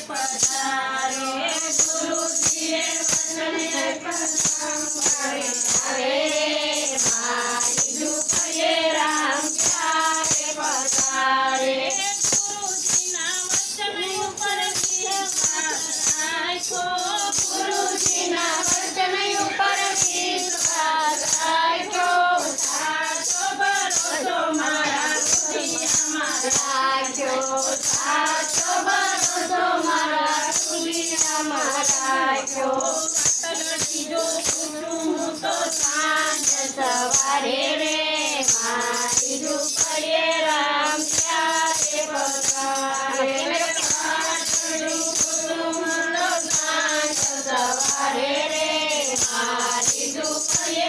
પધારે ગુરુજીએ વચને પધારે જો સવારે મારી દુપડે રામ ત્યારે ભગવાન સવારે મારી દુપડે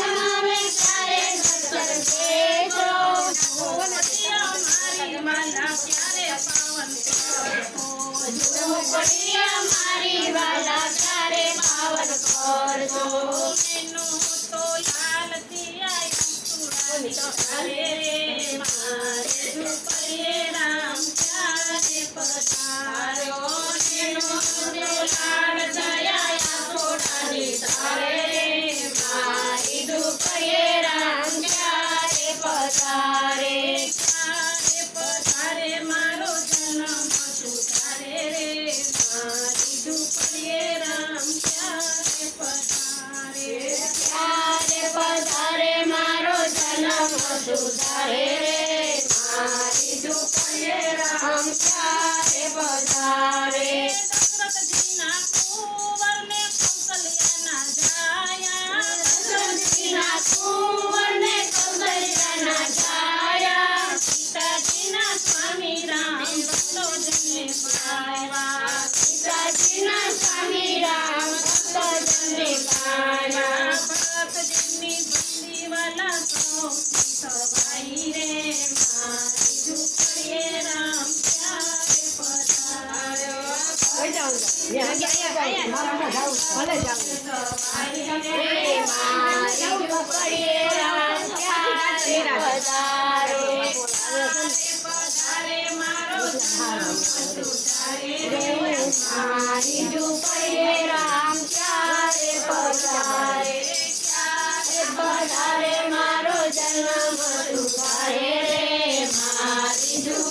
પધારે તારે પધારે મારો જન્મ સુધારે રે, મારી દુપડીએ રામ ત્યારે પધારે? ત્યારે પધારે મારો જન્મ સુધારે રે, મારી દુપડીએ રામ ત્યારે પધારે? રામ ચારે મારો જન્મ તું રે મારી